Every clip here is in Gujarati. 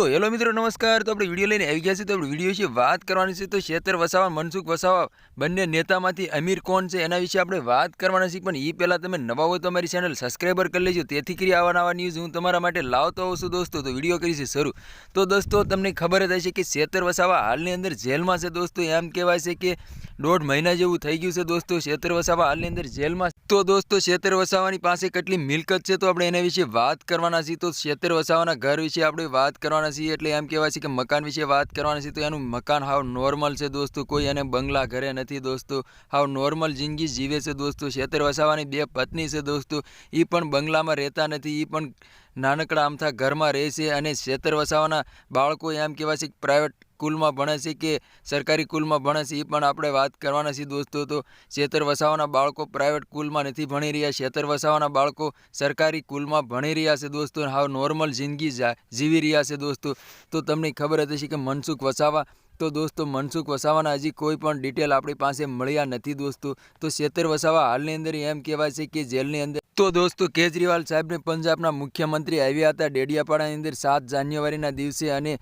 તો હેલો મિત્રો, નમસ્કાર. તો આપણે વીડિયો લઈને આવી ગયા છીએ. તો આપણે વીડિયો વિશે વાત કરવાની છે. તો શેતર વસાવા, મનસુખ વસાવા, બંને નેતામાંથી અમીર કોણ છે એના વિશે આપણે વાત કરવાના છીએ. પણ એ પહેલાં તમે નવા હોય તો અમારી ચેનલ સબસ્ક્રાઈબર કરી લેજો. તેથી કરી આવા ન્યૂઝ હું તમારા માટે લાવતો હોઉં છું દોસ્તો. તો વીડિયો કરીશ શરૂ. તો દોસ્તો, તમને ખબર જ હશે કે શેતર વસાવા હાલની અંદર જેલમાં છે દોસ્તો. એમ કહેવાય છે કે દોઢ મહિના જેવું થઈ ગયું છે દોસ્તો શેતર વસાવા હાલની અંદર જેલમાં. તો દોસ્તો, શેતર વસાવાની પાસે કેટલી મિલકત છે તો આપણે એના વિશે વાત કરવાના છીએ. તો શેતર વસાવાના ઘર વિશે આપણે વાત કરવાના છીએ એટલે એમ કહેવાય છે કે મકાન વિશે વાત કરવાની છે તો એનું મકાન હાવ નોર્મલ છે દોસ્તો. કોઈ એને બંગલા ઘરે નથી દોસ્તો. હાવ નોર્મલ જિંદગી જીવે છે દોસ્તો. શેતર વસાવાની બે પત્ની છે દોસ્તો. એ પણ બંગલામાં રહેતા નથી. એ પણ નાનકડા આમથા ઘરમાં રહે છે અને શેતર વસાવાના બાળકો એમ કહેવાય છે કે પ્રાઇવેટ સ્કૂલમાં ભણે છે કે સરકારી સ્કૂલમાં ભણે છે એ પણ આપણે વાત કરવાના છીએ દોસ્તો. તો શેતર વસાવાના બાળકો પ્રાઇવેટ સ્કૂલમાં નથી ભણી રહ્યા. શેતર વસાવાના બાળકો સરકારી કુલમાં ભણી રહ્યા છે દોસ્તો હાવ નોર્મલ જિંદગી જીવી રહ્યા છે દોસ્તો. તો તમને ખબર હતી કે મનસુખ વસાવા, તો દોસ્તો મનસુખ વસાવાના હજી કોઈ પણ ડિટેલ આપણી પાસે મળ્યા નથી દોસ્તો. તો શેતર વસાવા હાલની અંદર એમ કહેવાય છે કે જેલની અંદર તો દોસ્તો કેજરીવાલ સાહેબને પંજાબના મુખ્યમંત્રી આવ્યા હતા ડેડિયાપાડાની અંદર સાત જાન્યુઆરીના દિવસે અને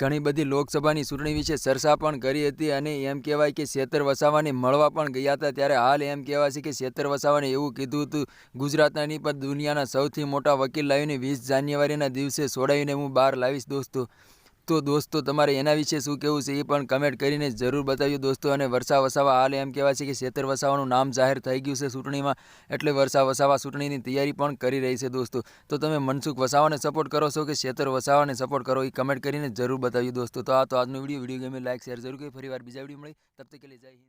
ઘણી બધી લોકસભાની ચૂંટણી વિશે ચર્ચા પણ કરી હતી અને એમ કહેવાય કે શેતર વસાવાને મળવા પણ ગયા હતા. ત્યારે હાલ એમ કહેવાય છે કે શેતર વસાવાને એવું કીધું હતું, ગુજરાતના નહીં, પણ દુનિયાના સૌથી મોટા વકીલ લાવીને વીસ જાન્યુઆરીના દિવસે છોડાવીને હું બહાર લાવીશ દોસ્તો. તો દોસ્તો, તમારે એના વિશે શું કહેવું છે એ પણ કમેન્ટ કરીને જરૂર બતાવ્યું દોસ્તો. અને વર્ષા વસાવા હાલ એમ કહેવાય છે કે શેતર વસાવાનું નામ જાહેર થઈ ગયું છે ચૂંટણીમાં, એટલે વર્ષા વસાવા ચૂંટણીની તૈયારી પણ કરી રહી છે દોસ્તો. તો તમે મનસુખ વસાવાને સપોર્ટ કરો છો કે શેતર વસાવાને સપોર્ટ કરો એ કમેન્ટ કરીને જરૂર બતાવ્યું દોસ્તો. તો આ તો આજનો વીડિયો વીડિયો ગમે લાઇક શેર જરૂર કરી. વાર બીજા વીડિયો મળી તબ તક જય હિન્દ.